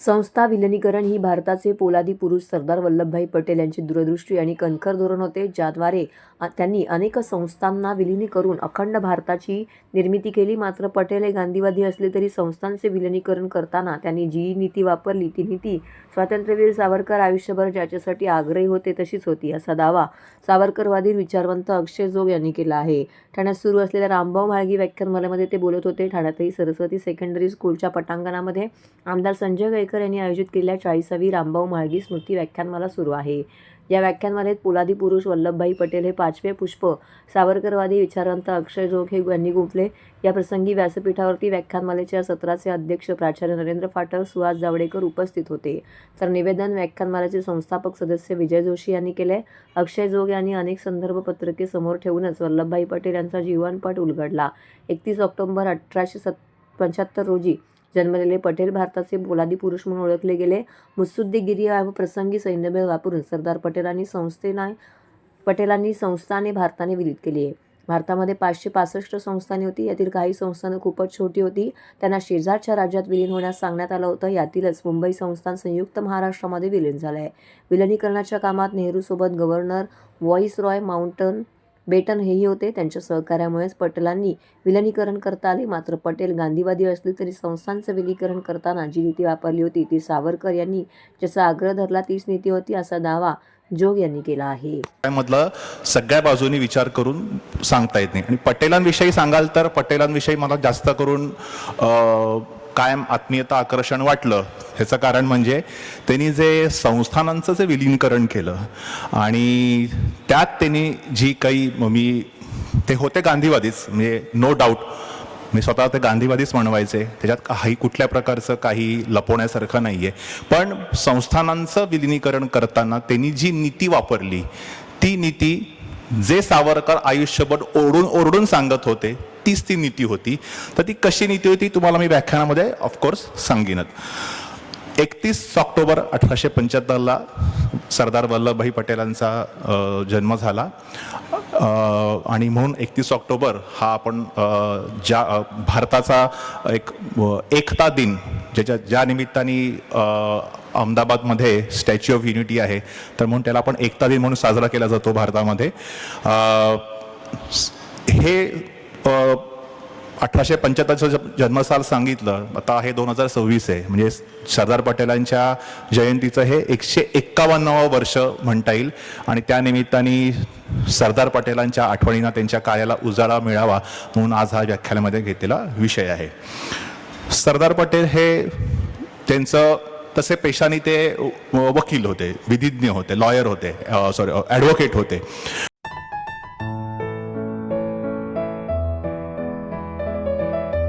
संस्था विलनीकरण ही भारताचे पोलादी पुरुष सरदार वल्लभभाई पटेल यांची दूरदृष्टी आणि कणखर धोरण होते ज्याद्वारे त्यांनी अनेक संस्थांना विलिनी करून अखंड भारताची निर्मिती केली. मात्र पटेल हे गांधीवादी असले तरी संस्थांचे विलिनीकरण करताना त्यांनी जी नीती वापरली ती नीती स्वातंत्र्यवीर सावरकर आयुष्यभर ज्याच्यासाठी आग्रही होते तशीच होती असा दावा सावरकरवादी विचारवंत अक्षय जोग यांनी केला आहे. ठाण्यात सुरू असलेल्या रामभाऊ म्हाळगी व्याख्यानमालेमध्ये ते बोलत होते. ठाण्यातही सरस्वती सेकंडरी स्कूलच्या पटांगणामध्ये आमदार संजय गयकर यांनी आयोजित केलेल्या चाळीसावी रामभाऊ म्हाळगी स्मृती व्याख्यानमाला सुरू आहे. या व्याख्यानमालेत पोलादी पुरुष वल्लभभाई पटेल हे पाचवे पुष्प सावरकरवादी विचारवंत अक्षय जोग हे यांनी गुंफले. या प्रसंगी व्यासपीठावरती व्याख्यानमालेच्या सत्राचे अध्यक्ष प्राचार्य नरेंद्र फाटक सुहास जावडेकर उपस्थित होते. तर निवेदन व्याख्यानमालेचे संस्थापक सदस्य विजय जोशी यांनी केले. अक्षय जोग यांनी अनेक संदर्भ पत्रके समोर ठेवूनच वल्लभभाई पटेल यांचा जीवनपट उलगडला. एकतीस ऑक्टोबर अठराशे सत् पंच्याहत्तर रोजी जन्मलेले पटेल भारताचे पोलादी पुरुष म्हणून ओळखले गेले. मुत्सुद्दीगिरी व प्रसंगी सैन्यबळ वापरून सरदार पटेलांनी संस्थेना पटेलांनी संस्थाने भारताने विलीत केली आहे. भारतामध्ये पाचशे पासष्ट संस्थाने होती. यातील काही संस्थानं खूपच छोटी होती. त्यांना शेजारच्या राज्यात विलीन होण्यास सांगण्यात आलं होतं. यातीलच मुंबई संस्थान संयुक्त महाराष्ट्रामध्ये विलीन झालं आहे विलिनीकरणाच्या कामात नेहरूसोबत governor viceroy Mountbatten हेही होते. त्यांच्या सहकार्यामुळेच पटेलांनी विलनीकरण करता आले. मात्र पटेल गांधीवादी असले तरी संस्थांचं विलीकरण करताना जी नीती वापरली होती ती सावरकर यांनी ज्याचा आग्रह धरला तीच नीती होती असा दावा जोग यांनी केला आहे. मधलं सगळ्या बाजूनी विचार करून सांगता येत नाही. आणि पटेलांविषयी सांगाल तर पटेलांविषयी मला जास्त करून कायम आत्मीयता आकर्षण वाटलं. ह्याचं कारण म्हणजे त्यांनी जे संस्थानांचं जे विलीनीकरण केलं आणि त्यात त्यांनी जी काही मी ते होते गांधीवादीच म्हणजे नो डाऊट मी स्वतः ते गांधीवादीच म्हणवायचे. त्याच्यात काही कुठल्या प्रकारचं काही लपवण्यासारखं नाही आहे पण संस्थानांचं विलिनीकरण करताना त्यांनी जी नीती वापरली ती नीती जे सावरकर आयुष्यभर ओरडून ओरडून सांगत होते तीच ती नीती होती. तर ती कशी नीती होती तुम्हाला मी व्याख्यानामध्ये ऑफकोर्स सांगेनच. एकतीस ऑक्टोबर अठराशे पंच्याहत्तरला सरदार वल्लभभाई पटेलांचा जन्म झाला. आणि म्हणून एकतीस ऑक्टोबर हा आपण ज्या भारताचा एक एकता दिन ज्याच्या ज्या निमित्ताने अहमदाबादमध्ये स्टॅच्यू ऑफ युनिटी आहे तर म्हणून त्याला आपण एकता दिन म्हणून साजरा केला जातो भारतामध्ये. हे अठराशे पंच्याहत्तरचं जन्मसाल सांगितलं. आता हे दोन हजार सव्वीस आहे. म्हणजे सरदार पटेलांच्या जयंतीचं हे एकशे एक्कावन्नावं वर्ष म्हणता येईल. आणि त्यानिमित्ताने सरदार पटेलांच्या आठवणींना त्यांच्या कार्याला उजाळा मिळावा म्हणून आज हा व्याख्यानामध्ये घेतलेला विषय आहे. सरदार पटेल हे त्यांचं तसे पेशाने ते व- वकील होते विधिज्ञ होते लॉयर होते सॉरी ॲडव्होकेट होते.